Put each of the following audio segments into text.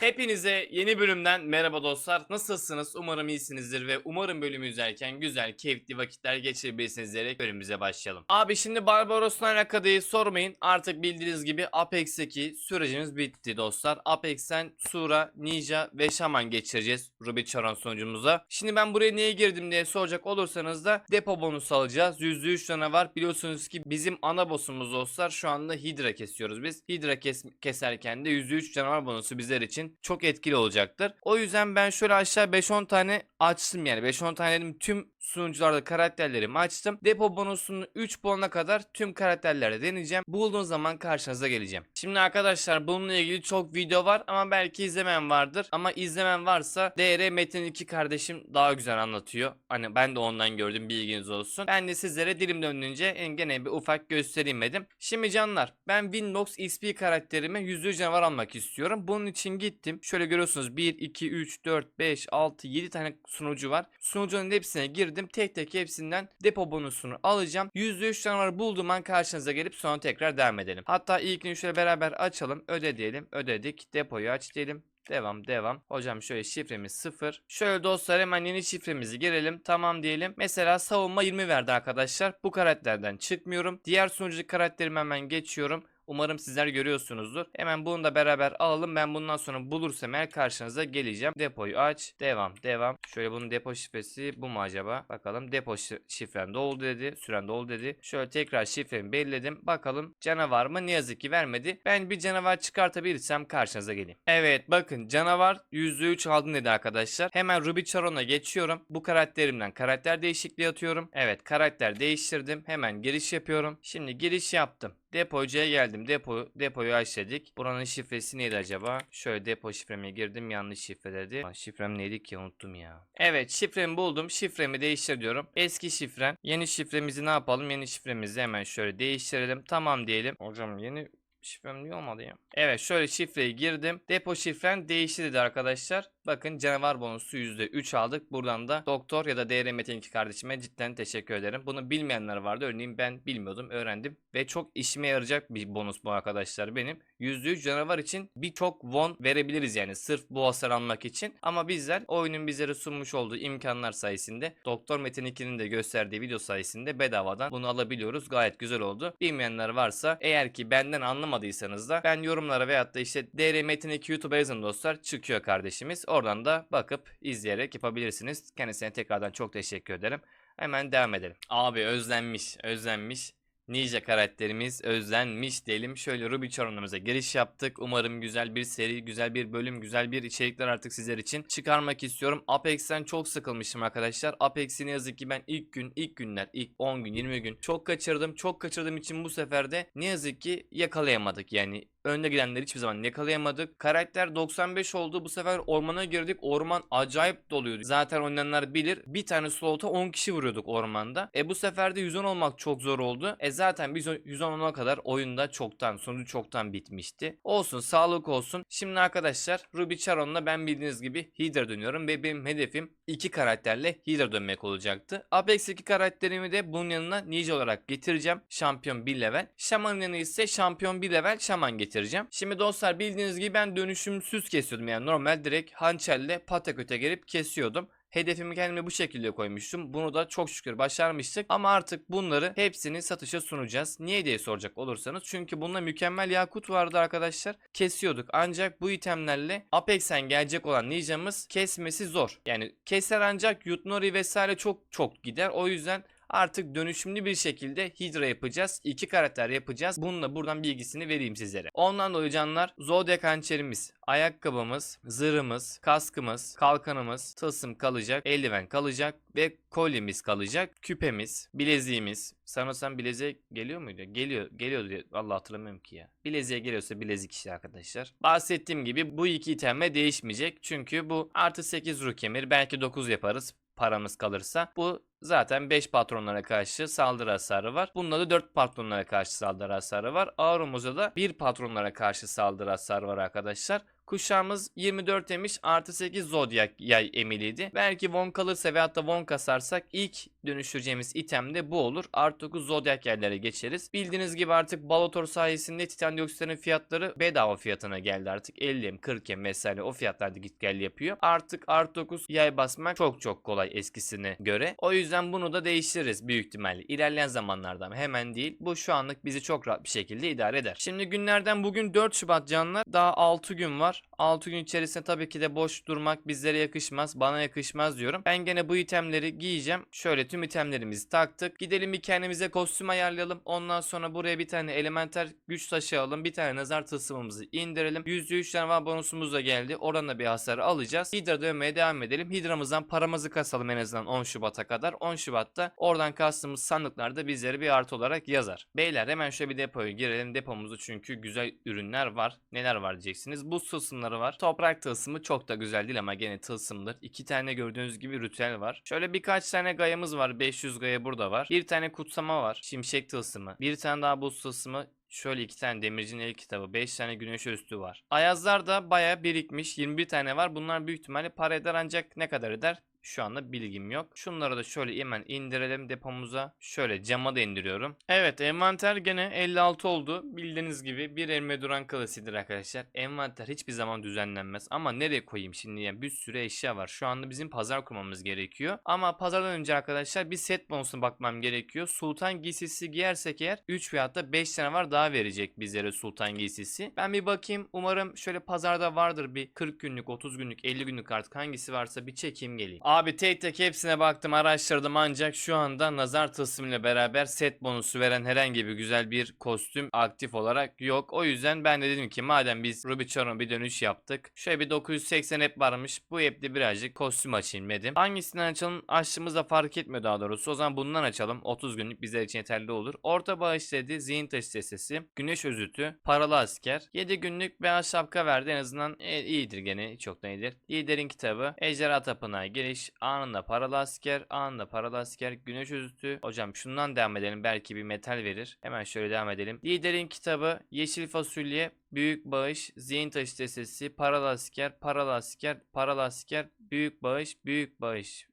Hepinize yeni bölümden merhaba dostlar. Nasılsınız? Umarım iyisinizdir ve umarım bölümü izlerken güzel, keyifli vakitler geçirebilirsiniz diyerek bölümümüze başlayalım. Abi şimdi Barbaros'la alakalı sormayın. Artık bildiğiniz gibi Apex'teki sürecimiz bitti dostlar. Apex'ten Sura, Ninja ve Shaman geçireceğiz Ruby Charon sonucumuza. Şimdi ben buraya niye girdim diye soracak olursanız da depo bonusu alacağız. %3 canavar. Biliyorsunuz ki bizim ana boss'umuz dostlar şu anda Hydra kesiyoruz biz. Hydra kes keserken de %3 canavar bonusu bizler için çok etkili olacaktır. O yüzden ben şöyle aşağı 5-10 tane açtım yani 5-10 tane dedim tüm sunucularda karakterlerimi açtım. Depo bonusunu 3 bulana kadar tüm karakterlere deneyeceğim. Bulduğum zaman karşınıza geleceğim. Şimdi arkadaşlar bununla ilgili çok video var ama belki izlemeyen vardır. Ama izlemen varsa DR Metin 2 kardeşim daha güzel anlatıyor. Hani ben de ondan gördüm bilginiz olsun. Ben de sizlere dilim döndüğünce en gene bir ufak göstereyim dedim. Şimdi canlar ben Windows XP karakterime %100 canavar almak istiyorum. Bunun için gittim. Şöyle görüyorsunuz 1, 2, 3, 4, 5, 6, 7 tane sunucu var. Sunucunun hepsine girdim. Tek tek hepsinden depo bonusunu alacağım. %3 canavar bulduğum an karşınıza gelip sonra tekrar devam edelim. Hatta ilkini şöyle beraber açalım. Öde diyelim. Ödedik. Depoyu aç diyelim. Devam devam. Hocam şöyle şifremiz 0. Şöyle dostlar hemen yeni şifremizi girelim. Tamam diyelim. Mesela savunma 20 verdi arkadaşlar. Bu karakterden çıkmıyorum. Diğer sunucu karakterimi hemen geçiyorum. Umarım sizler görüyorsunuzdur. Hemen bunu da beraber alalım. Ben bundan sonra bulursam eğer karşınıza geleceğim. Depoyu aç. Devam devam. Şöyle bunun depo şifresi bu mu acaba? Bakalım depo şi- şifren doldu dedi. Süren doldu dedi. Şöyle tekrar şifremi belirledim. Bakalım canavar mı? Ne yazık ki vermedi. Ben bir canavar çıkartabilirsem karşınıza geleyim. Evet bakın canavar %3 aldım dedi arkadaşlar. Hemen Ruby Charon'a geçiyorum. Bu karakterimden karakter değişikliği atıyorum. Evet karakter değiştirdim. Hemen giriş yapıyorum. Şimdi giriş yaptım. Depocuya geldim. Depo, depoyu açladık. Buranın şifresi neydi acaba? Şöyle depo şifreme girdim. Yanlış şifre dedi. Şifrem neydi ki unuttum ya. Evet şifremi buldum. Şifremi değiştir diyorum. Eski şifrem. Yeni şifremizi ne yapalım? Yeni şifremizi hemen şöyle değiştirelim. Tamam diyelim. Hocam yeni Şifrem niye olmadı ya? Evet şöyle şifreyi girdim. Depo şifrem değişti dedi arkadaşlar. Bakın canavar bonusu %3 aldık. Buradan da doktor ya da DR Metin 2 kardeşime cidden teşekkür ederim. Bunu bilmeyenler vardı. Örneğin ben bilmiyordum öğrendim. Ve çok işime yarayacak bir bonus bu arkadaşlar benim. %3 canavar için birçok won verebiliriz yani sırf bu hasar almak için. Ama bizler oyunun bizlere sunmuş olduğu imkanlar sayesinde Doktor Metin 2'nin de gösterdiği video sayesinde bedavadan bunu alabiliyoruz. Gayet güzel oldu. Bilmeyenler varsa eğer ki benden anlamadıysanız da ben yorumlara veyahut da işte DR Metin 2 YouTube'a yazın dostlar çıkıyor kardeşimiz. Oradan da bakıp izleyerek yapabilirsiniz. Kendisine tekrardan çok teşekkür ederim. Hemen devam edelim. Abi özlenmiş, özlenmiş. Ninja karakterimiz özlenmiş diyelim. Şöyle Ruby Charon'umuza giriş yaptık. Umarım güzel bir seri, güzel bir bölüm, güzel bir içerikler artık sizler için çıkarmak istiyorum. Apex'ten çok sıkılmıştım arkadaşlar. Apex'i ne yazık ki ben ilk gün, ilk günler, ilk 10 gün, 20 gün çok kaçırdım. Çok kaçırdığım için bu sefer de ne yazık ki yakalayamadık. Yani önde gidenleri hiçbir zaman yakalayamadık. Karakter 95 oldu. Bu sefer ormana girdik. Orman acayip doluydu. Zaten oynayanlar bilir. Bir tane slota 10 kişi vuruyorduk ormanda. E bu sefer de 110 olmak çok zor oldu. E zaten biz o 110 olana kadar oyunda çoktan, sonucu çoktan bitmişti. Olsun, sağlık olsun. Şimdi arkadaşlar Ruby Charon'la ben bildiğiniz gibi Hydra dönüyorum ve benim hedefim iki karakterle Hydra dönmek olacaktı. Apex 2 karakterimi de bunun yanına Ninja olarak getireceğim. Şampiyon 1 level. Shaman'ın yanına ise şampiyon 1 level Shaman getireceğim. Şimdi dostlar bildiğiniz gibi ben dönüşümsüz kesiyordum. Yani normal direkt hançerle pataköte gelip kesiyordum. Hedefimi kendime bu şekilde koymuştum. Bunu da çok şükür başarmıştık. Ama artık bunları hepsini satışa sunacağız. Niye diye soracak olursanız. Çünkü bununla mükemmel yakut vardı arkadaşlar. Kesiyorduk. Ancak bu itemlerle Apex'en gelecek olan ninjamız kesmesi zor. Yani keser ancak Yutnori vesaire çok çok gider. O yüzden Artık dönüşümlü bir şekilde Hydra yapacağız. iki karakter yapacağız. Bununla buradan bilgisini vereyim sizlere. Ondan dolayı canlar Zodiac hançerimiz, ayakkabımız, zırhımız, kaskımız, kalkanımız, tılsım kalacak, eldiven kalacak ve kolyemiz kalacak. Küpemiz, bileziğimiz. Sanırsam bileziğe geliyor muydu? Geliyor. Geliyor diye. Allah hatırlamıyorum ki ya. Bileziğe geliyorsa bilezik işte arkadaşlar. Bahsettiğim gibi bu iki itemle değişmeyecek. Çünkü bu artı 8 ruh kemir. Belki 9 yaparız paramız kalırsa. Bu zaten 5 patronlara karşı saldırı hasarı var. Bunda da 4 patronlara karşı saldırı hasarı var. Aurumuzda da 1 patronlara karşı saldırı hasarı var arkadaşlar. Kuşağımız 24 emiş artı 8 Zodiac yay emiliydi. Belki Von kalırsa veyahut da Von kasarsak ilk dönüştüreceğimiz item de bu olur. Artı 9 zodyak yerlere geçeriz. Bildiğiniz gibi artık Balotor sayesinde titan dioksitlerin fiyatları bedava fiyatına geldi artık. 50'm 40'em vesaire o fiyatlarda git gel yapıyor. Artık artı 9 yay basmak çok çok kolay eskisine göre. O yüzden bunu da değiştiririz büyük ihtimalle. İlerleyen zamanlarda ama hemen değil. Bu şu anlık bizi çok rahat bir şekilde idare eder. Şimdi günlerden bugün 4 Şubat canlar. Daha 6 gün var. 6 gün içerisinde tabii ki de boş durmak bizlere yakışmaz. Bana yakışmaz diyorum. Ben gene bu itemleri giyeceğim. Şöyle tüm itemlerimizi taktık. Gidelim bir kendimize kostüm ayarlayalım. Ondan sonra buraya bir tane elementer güç taşı alalım. Bir tane nazar tılsımımızı indirelim. %3 tane var bonusumuz da geldi. Oranla bir hasar alacağız. Hidra dövmeye devam edelim. Hidramızdan paramızı kasalım en azından 10 Şubat'a kadar. 10 Şubat'ta oradan kastığımız sandıklarda bizleri bir artı olarak yazar. Beyler hemen şöyle bir depoya girelim. Depomuzu çünkü güzel ürünler var. Neler var diyeceksiniz. Buz tılsımları var. Toprak tılsımı çok da güzel değil ama gene tılsımdır. İki tane gördüğünüz gibi ritüel var. Şöyle birkaç tane gayamız var. 500 gaya burada var. Bir tane kutsama var. Şimşek tılsımı. Bir tane daha buz tılsımı. Şöyle iki tane demircinin el kitabı, 5 tane güneş üstü var. Ayazlar da baya birikmiş. 21 tane var. Bunlar büyük ihtimalle para eder ancak ne kadar eder? Şu anda bilgim yok. Şunları da şöyle hemen indirelim depomuza. Şöyle cama da indiriyorum. Evet envanter gene 56 oldu. Bildiğiniz gibi bir elime duran klasidir arkadaşlar. Envanter hiçbir zaman düzenlenmez. Ama nereye koyayım şimdi yani bir sürü eşya var. Şu anda bizim pazar kurmamız gerekiyor. Ama pazardan önce arkadaşlar bir set bonusuna bakmam gerekiyor. Sultan giysisi giyersek eğer 3 veyahut da 5 tane var daha verecek bizlere sultan giysisi. Ben bir bakayım. Umarım şöyle pazarda vardır bir 40 günlük, 30 günlük, 50 günlük artık hangisi varsa bir çekeyim geleyim. Abi tek tek hepsine baktım araştırdım ancak şu anda nazar tılsımıyla beraber set bonusu veren herhangi bir güzel bir kostüm aktif olarak yok. O yüzden ben de dedim ki madem biz Ruby Charon'a bir dönüş yaptık. Şöyle bir 980 app varmış. Bu app'te birazcık kostüm açayım dedim. Hangisinden açalım açtığımızda fark etmiyor daha doğrusu. O zaman bundan açalım. 30 günlük bizler için yeterli olur. Orta bağış dedi. Zihin taşı sesi. Güneş özütü. Paralı asker. 7 günlük beyaz şapka verdi. En azından e, iyidir gene. Çok da iyidir. Liderin kitabı. Ejderha tapınağı giriş. Anında paralı asker. Anında paralı asker. Güneş özütü. Hocam şundan devam edelim. Belki bir metal verir. Hemen şöyle devam edelim. Liderin kitabı. Yeşil fasulye. Büyük bağış, zihin taşı sesi, paralı asker, paralı asker, paralı asker, büyük bağış, büyük bağış.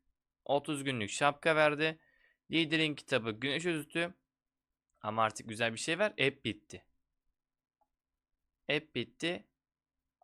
30 günlük şapka verdi. Liderin kitabı güneş özütü. Ama artık güzel bir şey var. App bitti. App bitti.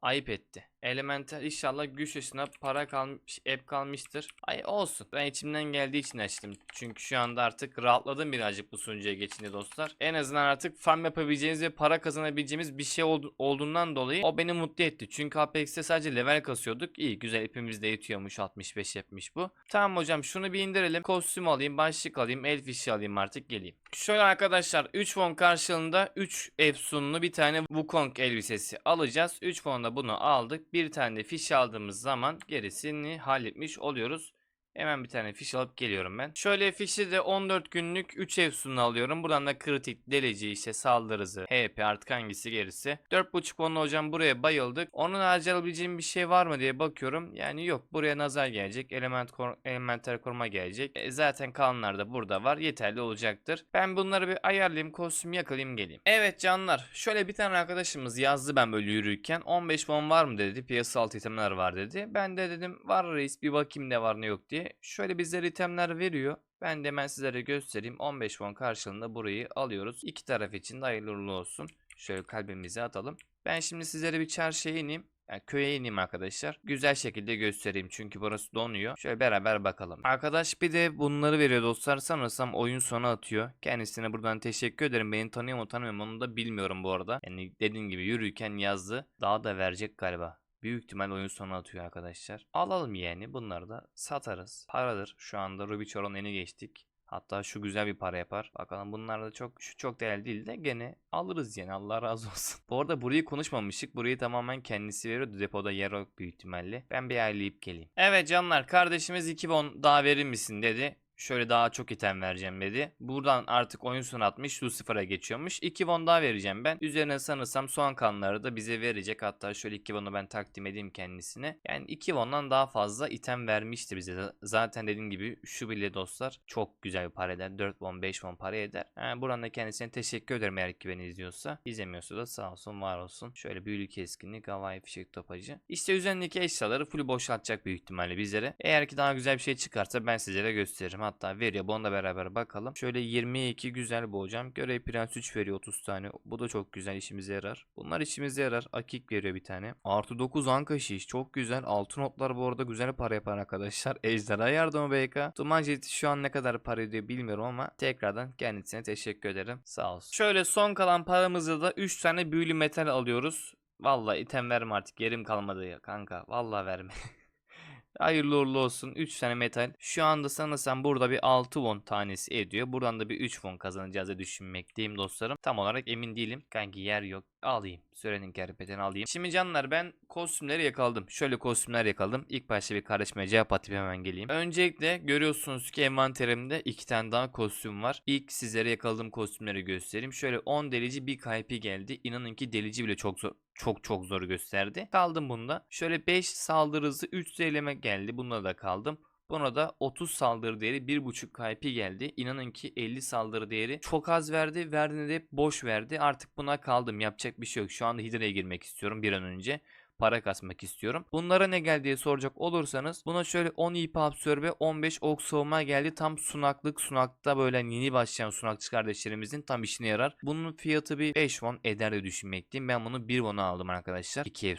Ayıp etti. Elemental inşallah güç yaşına para kalmış, app kalmıştır. Ay olsun. Ben içimden geldiği için açtım. Çünkü şu anda artık rahatladım birazcık bu sunucuya geçince dostlar. En azından artık farm yapabileceğimiz ve para kazanabileceğimiz bir şey oldu- olduğundan dolayı o beni mutlu etti. Çünkü Apex'te sadece level kasıyorduk. İyi güzel hepimiz de yetiyormuş 65 yapmış bu. Tamam hocam şunu bir indirelim. Kostüm alayım, başlık alayım, elf işi alayım artık geleyim. Şöyle arkadaşlar 3 won karşılığında 3 efsunlu bir tane Wukong elbisesi alacağız. 3 won'da bunu aldık. Bir tane de fiş aldığımız zaman gerisini halletmiş oluyoruz. Hemen bir tane fiş alıp geliyorum ben. Şöyle fişi de 14 günlük 3 efsununu alıyorum. Buradan da kritik, delici, işte saldırı hızı, HP artık hangisi gerisi. 4.5 onlu hocam buraya bayıldık. Onun harici alabileceğim bir şey var mı diye bakıyorum. Yani yok buraya nazar gelecek. Element kor elementer koruma gelecek. E, zaten kalanlar da burada var. Yeterli olacaktır. Ben bunları bir ayarlayayım. Kostüm yakalayayım geleyim. Evet canlar. Şöyle bir tane arkadaşımız yazdı ben böyle yürürken. 15 won var mı dedi. Piyasa altı itemler var dedi. Ben de dedim var reis bir bakayım ne var ne yok diye. Şöyle bizlere itemler veriyor. Ben de hemen sizlere göstereyim. 15 won karşılığında burayı alıyoruz. İki taraf için de hayırlı olsun. Şöyle kalbimizi atalım. Ben şimdi sizlere bir çarşıya ineyim. Yani köye ineyim arkadaşlar. Güzel şekilde göstereyim çünkü burası donuyor. Şöyle beraber bakalım. Arkadaş bir de bunları veriyor dostlar. Sanırsam oyun sonu atıyor. Kendisine buradan teşekkür ederim. Beni tanıyor mu tanımıyor mu onu da bilmiyorum bu arada. Yani dediğim gibi yürürken yazdı. Daha da verecek galiba. Büyük ihtimal oyun sonu atıyor arkadaşlar. Alalım yani bunları da satarız. Paradır. Şu anda Ruby Choron eni geçtik. Hatta şu güzel bir para yapar. Bakalım bunlar da çok şu çok değerli değil de gene alırız yani Allah razı olsun. Bu arada burayı konuşmamıştık. Burayı tamamen kendisi veriyordu. Depoda yer yok büyük ihtimalle. Ben bir ayarlayıp geleyim. Evet canlar kardeşimiz 2 bon daha verir misin dedi. Şöyle daha çok item vereceğim dedi. Buradan artık oyun sonu atmış Lucifer'a geçiyormuş. 2 won daha vereceğim ben. Üzerine sanırsam soğan kanları da bize verecek. Hatta şöyle 2 won'u ben takdim edeyim kendisine. Yani 2 won'dan daha fazla item vermişti bize. Zaten dediğim gibi şu bile dostlar çok güzel bir para eder. 4 won 5 won para eder. Yani buradan da kendisine teşekkür ederim eğer ki beni izliyorsa. İzlemiyorsa da sağ olsun var olsun. Şöyle büyülü keskinlik, havai fişek topacı. İşte üzerindeki eşyaları full boşaltacak büyük ihtimalle bizlere. Eğer ki daha güzel bir şey çıkarsa ben sizlere gösteririm. Hatta veriyor. Bunu da beraber bakalım. Şöyle 22 güzel bu hocam. Görev prens 3 veriyor 30 tane. Bu da çok güzel işimize yarar. Bunlar işimize yarar. Akik veriyor bir tane. Artı 9 anka şiş. Çok güzel. Altın notlar bu arada güzel para yapar arkadaşlar. Ejderha yardımı BK. Duman jeti şu an ne kadar para ediyor bilmiyorum ama tekrardan kendisine teşekkür ederim. Sağ olsun. Şöyle son kalan paramızda da 3 tane büyülü metal alıyoruz. Vallahi item verme artık yerim kalmadı ya kanka. Vallahi verme. Hayırlı uğurlu olsun. 3 tane metal. Şu anda sanırsam burada bir 6 won tanesi ediyor. Buradan da bir 3 won kazanacağız diye düşünmekteyim dostlarım. Tam olarak emin değilim. Kanki yer yok. Alayım. Sürenin kerpetini alayım. Şimdi canlar ben kostümleri yakaladım. Şöyle kostümler yakaladım. İlk başta bir karışmaya cevap atıp hemen geleyim. Öncelikle görüyorsunuz ki envanterimde iki tane daha kostüm var. İlk sizlere yakaladığım kostümleri göstereyim. Şöyle 10 delici bir KP geldi. İnanın ki delici bile çok zor çok çok zor gösterdi. Kaldım bunda. Şöyle 5 saldırı hızı 3 zeyleme geldi. Bunda da kaldım. Buna da 30 saldırı değeri 1.5 KP geldi. İnanın ki 50 saldırı değeri çok az verdi. Verdiğinde de boş verdi. Artık buna kaldım. Yapacak bir şey yok. Şu anda Hidra'ya girmek istiyorum bir an önce para kasmak istiyorum. Bunlara ne geldi diye soracak olursanız buna şöyle 10 ip absorbe 15 ok soğuma geldi. Tam sunaklık sunakta böyle yeni başlayan sunakçı kardeşlerimizin tam işine yarar. Bunun fiyatı bir 5 won eder diye düşünmekteyim. Ben bunu 1 won'a aldım arkadaşlar. 2 ev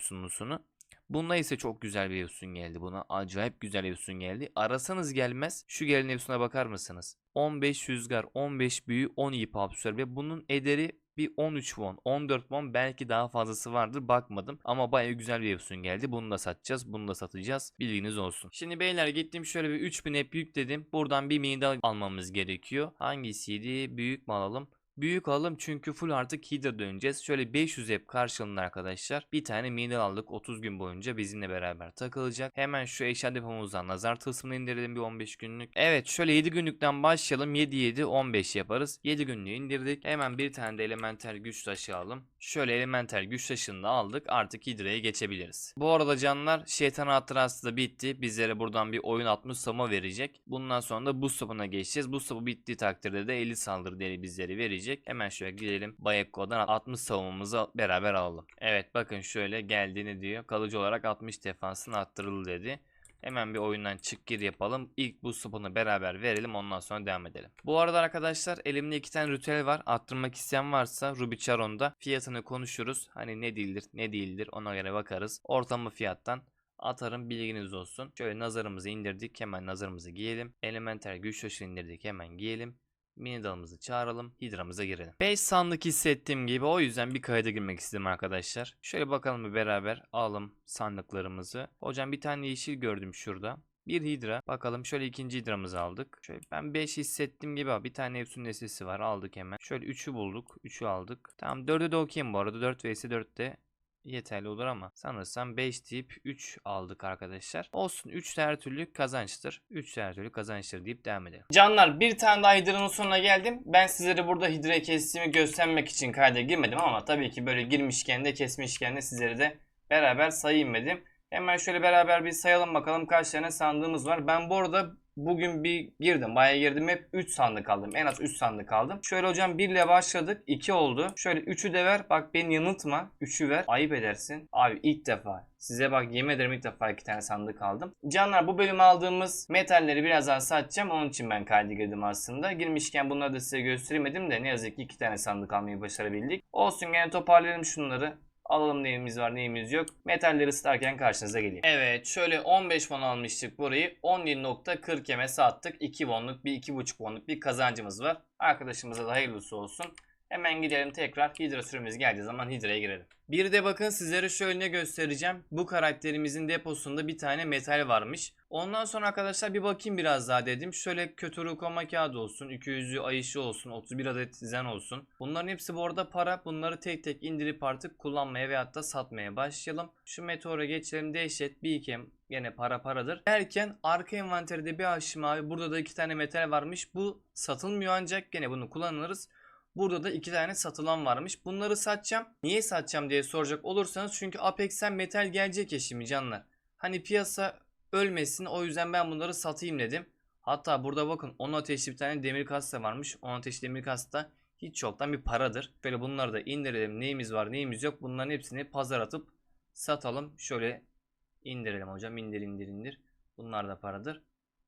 Bunda ise çok güzel bir Efsun geldi buna. Acayip güzel Efsun geldi. Arasanız gelmez. Şu gelen Efsun'a bakar mısınız? 15 rüzgar, 15 büyü, 10 ip absorbe. Bunun ederi bir 13 won, 14 won belki daha fazlası vardır bakmadım. Ama baya güzel bir Efsun geldi. Bunu da satacağız, bunu da satacağız. Bilginiz olsun. Şimdi beyler gittim şöyle bir 3000 hep yükledim. Buradan bir mini almamız gerekiyor. Hangisiydi? Büyük mü alalım? Büyük alalım çünkü full artık Hydra döneceğiz. Şöyle 500 hep karşılığında arkadaşlar. Bir tane mini aldık 30 gün boyunca bizimle beraber takılacak. Hemen şu eşya depomuzdan nazar tılsımını indirelim bir 15 günlük. Evet şöyle 7 günlükten başlayalım. 7 7 15 yaparız. 7 günlüğü indirdik. Hemen bir tane de elementer güç taşı alalım. Şöyle elementer güç taşını da aldık. Artık Hydra'ya geçebiliriz. Bu arada canlar şeytan hatırası da bitti. Bizlere buradan bir oyun 60 sama verecek. Bundan sonra da buz topuna geçeceğiz. Buz topu bittiği takdirde de 50 saldırı değeri bizlere verecek. Hemen şöyle gidelim. Bayekko'dan 60 savunmamızı beraber alalım. Evet bakın şöyle geldiğini diyor. Kalıcı olarak 60 defansın arttırıldı dedi. Hemen bir oyundan çık gir yapalım. İlk bu spunu beraber verelim ondan sonra devam edelim. Bu arada arkadaşlar elimde iki tane ritüel var. Arttırmak isteyen varsa Ruby Charon'da fiyatını konuşuruz. Hani ne değildir ne değildir ona göre bakarız. Ortamı fiyattan atarım bilginiz olsun. Şöyle nazarımızı indirdik hemen nazarımızı giyelim. Elementer güç taşı indirdik hemen giyelim. Mini dalımızı çağıralım. Hidramıza girelim. 5 sandık hissettiğim gibi o yüzden bir kayda girmek istedim arkadaşlar. Şöyle bakalım bir beraber alalım sandıklarımızı. Hocam bir tane yeşil gördüm şurada. Bir hidra. Bakalım şöyle ikinci hidramızı aldık. Şöyle ben 5 hissettim gibi abi. Bir tane Efsun nesnesi var. Aldık hemen. Şöyle 3'ü bulduk. 3'ü aldık. Tamam 4'ü de okuyayım bu arada. 4 vs 4 de yeterli olur ama sanırsam 5 tip 3 aldık arkadaşlar. Olsun 3 de her türlü kazançtır. 3 de her türlü kazançtır deyip devam edelim. Canlar bir tane daha Hydra'nın sonuna geldim. Ben sizlere burada Hydra kestiğimi göstermek için kayda girmedim ama tabii ki böyle girmişken de kesmişken de sizlere de beraber sayayım dedim. Hemen şöyle beraber bir sayalım bakalım kaç tane sandığımız var. Ben bu arada bugün bir girdim. Bayağı girdim. Hep 3 sandık aldım. En az 3 sandık aldım. Şöyle hocam 1 ile başladık. 2 oldu. Şöyle 3'ü de ver. Bak beni yanıltma. 3'ü ver. Ayıp edersin. Abi ilk defa. Size bak yemin ederim ilk defa 2 tane sandık aldım. Canlar bu bölüm aldığımız metalleri birazdan satacağım. Onun için ben kaydı girdim aslında. Girmişken bunları da size gösteremedim de ne yazık ki 2 tane sandık almayı başarabildik. Olsun gene toparlayalım şunları. Alalım neyimiz var neyimiz yok. Metalleri ısıtarken karşınıza geleyim. Evet şöyle 15 won almıştık burayı. 17.40 yeme sattık. 2 wonluk bir 2.5 wonluk bir kazancımız var. Arkadaşımıza da hayırlısı olsun. Hemen gidelim tekrar Hydra süremiz geldiği zaman Hydra'ya girelim. Bir de bakın sizlere şöyle göstereceğim. Bu karakterimizin deposunda bir tane metal varmış. Ondan sonra arkadaşlar bir bakayım biraz daha dedim. Şöyle kötü rukoma kağıdı olsun, 200'lü ayışı olsun, 31 adet zen olsun. Bunların hepsi bu arada para. Bunları tek tek indirip artık kullanmaya veyahut da satmaya başlayalım. Şu meteora geçelim. Dehşet bir ikem yine para paradır. Derken arka envanterde bir aşım abi. Burada da iki tane metal varmış. Bu satılmıyor ancak gene bunu kullanırız. Burada da iki tane satılan varmış. Bunları satacağım. Niye satacağım diye soracak olursanız çünkü Apex'ten metal gelecek ya şimdi canlar. Hani piyasa ölmesin o yüzden ben bunları satayım dedim. Hatta burada bakın 10 ateşli bir tane demir kasta varmış. 10 ateşli demir kasta hiç çoktan bir paradır. Böyle bunları da indirelim. Neyimiz var neyimiz yok. Bunların hepsini pazar atıp satalım. Şöyle indirelim hocam. indir indir indir. Bunlar da paradır.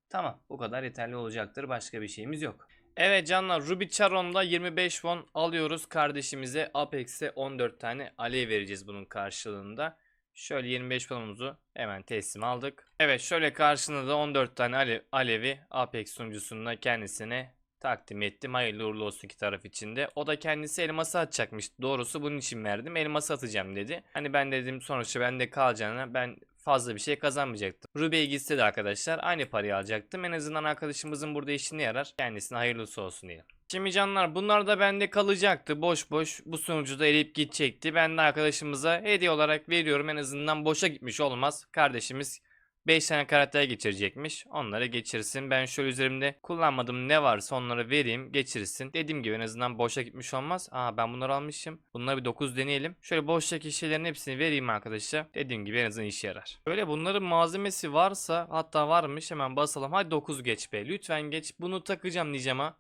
Tamam bu kadar yeterli olacaktır. Başka bir şeyimiz yok. Evet canlar Ruby Charon'da 25 won alıyoruz kardeşimize. Apex'e 14 tane alev vereceğiz bunun karşılığında. Şöyle 25 wonumuzu hemen teslim aldık. Evet şöyle karşılığında da 14 tane alev, alevi Apex sunucusunda kendisine takdim ettim. Hayırlı uğurlu olsun iki taraf içinde. O da kendisi elması atacakmış. Doğrusu bunun için verdim. Elması atacağım dedi. Hani ben dedim sonuçta bende kalacağına ben fazla bir şey kazanmayacaktım. Ruby'ye gitse de arkadaşlar aynı parayı alacaktım. En azından arkadaşımızın burada işine yarar. Kendisine hayırlısı olsun diye. Şimdi canlar bunlar da bende kalacaktı. Boş boş bu sunucuda eriyip gidecekti. Ben de arkadaşımıza hediye olarak veriyorum. En azından boşa gitmiş olmaz. Kardeşimiz 5 tane karakter geçirecekmiş. Onları geçirsin. Ben şöyle üzerimde kullanmadığım ne varsa onları vereyim geçirsin. Dediğim gibi en azından boşa gitmiş olmaz. Aa ben bunları almışım. Bunları bir 9 deneyelim. Şöyle boştaki şeylerin hepsini vereyim arkadaşlar. Dediğim gibi en azından işe yarar. Böyle bunların malzemesi varsa hatta varmış hemen basalım. Hadi 9 geç be. Lütfen geç. Bunu takacağım diyeceğim ha.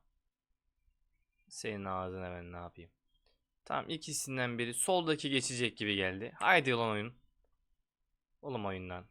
Senin ağzına ben ne yapayım. Tamam ikisinden biri soldaki geçecek gibi geldi. Haydi lan oyun. Oğlum oyundan.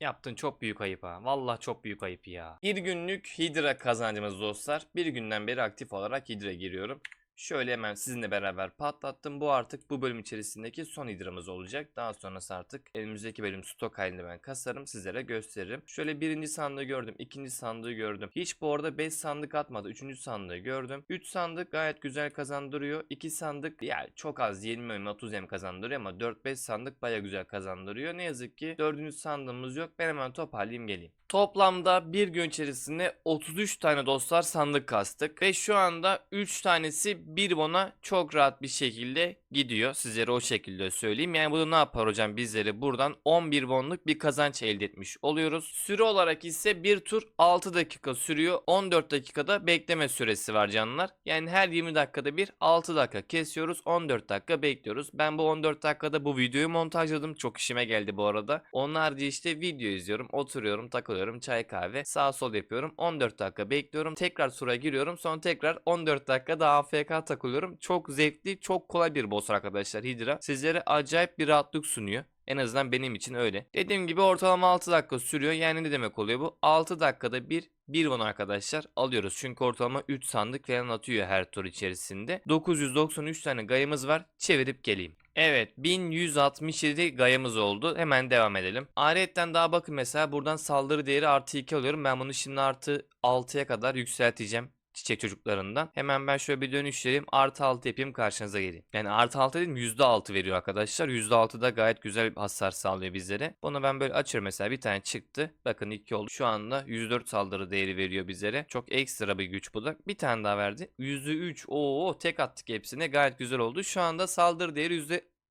Yaptın çok büyük ayıp ha. Vallahi çok büyük ayıp ya. Bir günlük Hydra kazancımız dostlar. Bir günden beri aktif olarak Hydra giriyorum. Şöyle hemen sizinle beraber patlattım. Bu artık bu bölüm içerisindeki son Hydra'mız olacak. Daha sonrası artık elimizdeki bölüm stok halinde ben kasarım. Sizlere gösteririm. Şöyle birinci sandığı gördüm. ikinci sandığı gördüm. Hiç bu arada 5 sandık atmadı. Üçüncü sandığı gördüm. 3 sandık gayet güzel kazandırıyor. 2 sandık yani çok az 20 M 30 M kazandırıyor ama 4-5 sandık baya güzel kazandırıyor. Ne yazık ki dördüncü sandığımız yok. Ben hemen toparlayayım geleyim. Toplamda bir gün içerisinde 33 tane dostlar sandık kastık ve şu anda 3 tanesi bir bona çok rahat bir şekilde gidiyor. Sizlere o şekilde söyleyeyim. Yani bu da ne yapar hocam bizleri buradan 11 wonluk bir kazanç elde etmiş oluyoruz. Süre olarak ise bir tur 6 dakika sürüyor. 14 dakikada bekleme süresi var canlar. Yani her 20 dakikada bir 6 dakika kesiyoruz. 14 dakika bekliyoruz. Ben bu 14 dakikada bu videoyu montajladım. Çok işime geldi bu arada. Onun harici işte video izliyorum. Oturuyorum takılıyorum. Çay kahve sağ sol yapıyorum. 14 dakika bekliyorum. Tekrar tura giriyorum. Sonra tekrar 14 dakika daha AFK takılıyorum. Çok zevkli çok kolay bir boss arkadaşlar Hydra. Sizlere acayip bir rahatlık sunuyor. En azından benim için öyle. Dediğim gibi ortalama 6 dakika sürüyor. Yani ne demek oluyor bu? 6 dakikada bir bir won arkadaşlar alıyoruz. Çünkü ortalama 3 sandık falan atıyor her tur içerisinde. 993 tane gayımız var. Çevirip geleyim. Evet 1167 gayımız oldu. Hemen devam edelim. Ayrıca daha bakın mesela buradan saldırı değeri artı 2 alıyorum. Ben bunu şimdi artı 6'ya kadar yükselteceğim çiçek çocuklarından. Hemen ben şöyle bir dönüşlereyim. Artı 6 yapayım karşınıza geleyim. Yani artı 6 dedim %6 veriyor arkadaşlar. %6 da gayet güzel bir hasar sağlıyor bizlere. Bunu ben böyle açıyorum mesela bir tane çıktı. Bakın 2 oldu. Şu anda 104 saldırı değeri veriyor bizlere. Çok ekstra bir güç bu da. Bir tane daha verdi. %3. Oo tek attık hepsine. Gayet güzel oldu. Şu anda saldırı değeri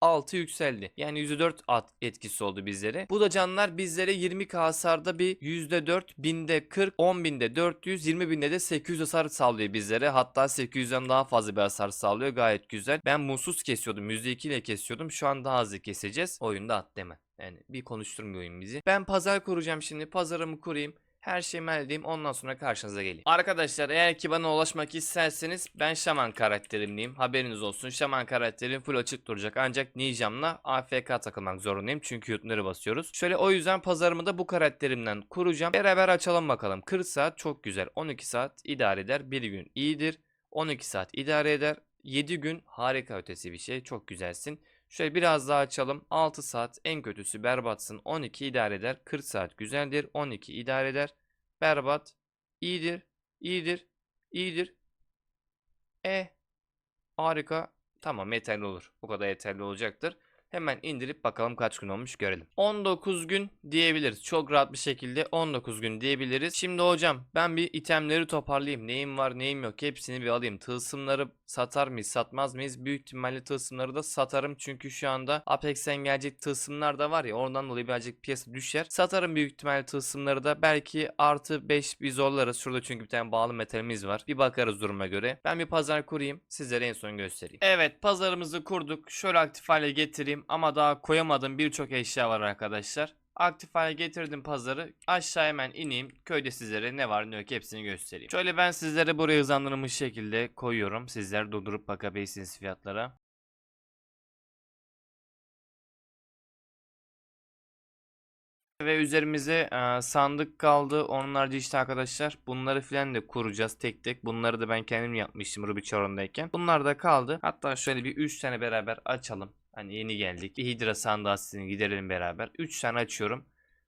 %6 yükseldi. Yani %4 at etkisi oldu bizlere. Bu da canlar bizlere 20k hasarda bir %4, binde 40, 10 binde 400, 20 binde de 800 hasar sağlıyor bizlere. Hatta 800'den daha fazla bir hasar sağlıyor. Gayet güzel. Ben mutsuz kesiyordum. %2 ile kesiyordum. Şu an daha hızlı keseceğiz. Oyunda at deme. Yani bir konuşturmuyor bizi. Ben pazar kuracağım şimdi. Pazarımı kurayım. Her şeyimi halledeyim ondan sonra karşınıza geleyim. Arkadaşlar eğer ki bana ulaşmak isterseniz ben şaman karakterimliyim. Haberiniz olsun şaman karakterim full açık duracak. Ancak Ninjam'la AFK takılmak zorundayım. Çünkü yutları basıyoruz. Şöyle o yüzden pazarımı da bu karakterimden kuracağım. Beraber açalım bakalım. 40 saat çok güzel. 12 saat idare eder. 1 gün iyidir. 12 saat idare eder. 7 gün harika ötesi bir şey. Çok güzelsin. Şöyle biraz daha açalım. 6 saat en kötüsü berbatsın. 12 idare eder. 40 saat güzeldir. 12 idare eder. Berbat. iyidir. iyidir. iyidir. E. Harika. Tamam yeterli olur. Bu kadar yeterli olacaktır. Hemen indirip bakalım kaç gün olmuş görelim. 19 gün diyebiliriz. Çok rahat bir şekilde 19 gün diyebiliriz. Şimdi hocam ben bir itemleri toparlayayım. Neyim var neyim yok hepsini bir alayım. Tılsımları satar mıyız satmaz mıyız? Büyük ihtimalle tılsımları da satarım. Çünkü şu anda Apex'ten gelecek tılsımlar da var ya oradan dolayı birazcık piyasa düşer. Satarım büyük ihtimalle tılsımları da. Belki artı 5 bir zorlarız. Şurada çünkü bir tane bağlı metalimiz var. Bir bakarız duruma göre. Ben bir pazar kurayım. Sizlere en son göstereyim. Evet pazarımızı kurduk. Şöyle aktif hale getireyim. Ama daha koyamadığım birçok eşya var arkadaşlar. Aktif hale getirdim pazarı. Aşağı hemen ineyim. Köyde sizlere ne var ne yok hepsini göstereyim. Şöyle ben sizlere buraya hızlandırılmış şekilde koyuyorum. Sizler durdurup bakabilirsiniz fiyatlara. ve üzerimize e, sandık kaldı. Onun harici işte arkadaşlar bunları filan da kuracağız tek tek. Bunları da ben kendim yapmıştım Ruby Charon'dayken. Bunlar da kaldı. Hatta şöyle bir 3 tane beraber açalım. Hani yeni geldik. Bir Hydra sandığı giderelim beraber. 3 tane açıyorum.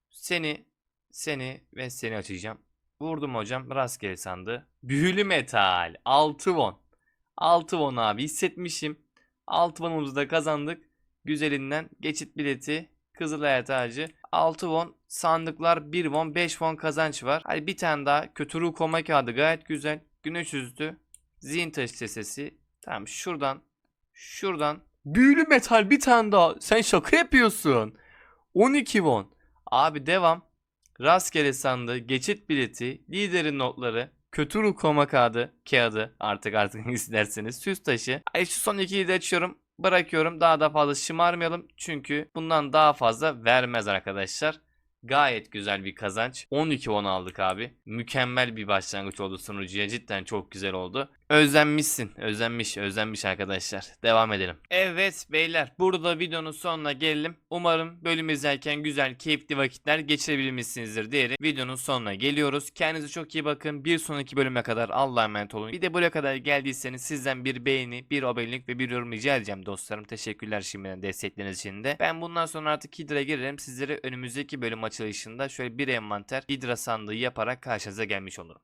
Seni, seni ve seni açacağım. Vurdum hocam rastgele sandığı. Büyülü metal 6 won. 6 won abi hissetmişim. 6 won'umuzu da kazandık. Güzelinden geçit bileti, Kızılay tacı, 6 won, sandıklar 1 won, 5 won kazanç var. Hadi bir tane daha kötü ruh koma kağıdı gayet güzel. Güneş üstü, zihin taşı sesi. Tamam şuradan, şuradan. Büyülü metal bir tane daha. Sen şaka yapıyorsun. 12 won. Abi devam. Rastgele sandığı, geçit bileti, liderin notları, kötü ruh koma kağıdı, kağıdı artık artık isterseniz süs taşı. Ay şu son ikiyi de açıyorum. Bırakıyorum. Daha da fazla şımarmayalım. Çünkü bundan daha fazla vermez arkadaşlar. Gayet güzel bir kazanç. 12-10 aldık abi. Mükemmel bir başlangıç oldu sunucuya. Cidden çok güzel oldu. Özlenmişsin. Özlenmiş. Özlenmiş arkadaşlar. Devam edelim. Evet beyler. Burada videonun sonuna gelelim. Umarım bölüm izlerken güzel, keyifli vakitler geçirebilmişsinizdir diyerek videonun sonuna geliyoruz. Kendinize çok iyi bakın. Bir sonraki bölüme kadar Allah'a emanet olun. Bir de buraya kadar geldiyseniz sizden bir beğeni, bir abonelik ve bir yorum rica edeceğim dostlarım. Teşekkürler şimdiden destekleriniz için de. Ben bundan sonra artık Hidra'ya girerim. Sizlere önümüzdeki bölüm açılışında şöyle bir envanter Hidra sandığı yaparak karşınıza gelmiş olurum.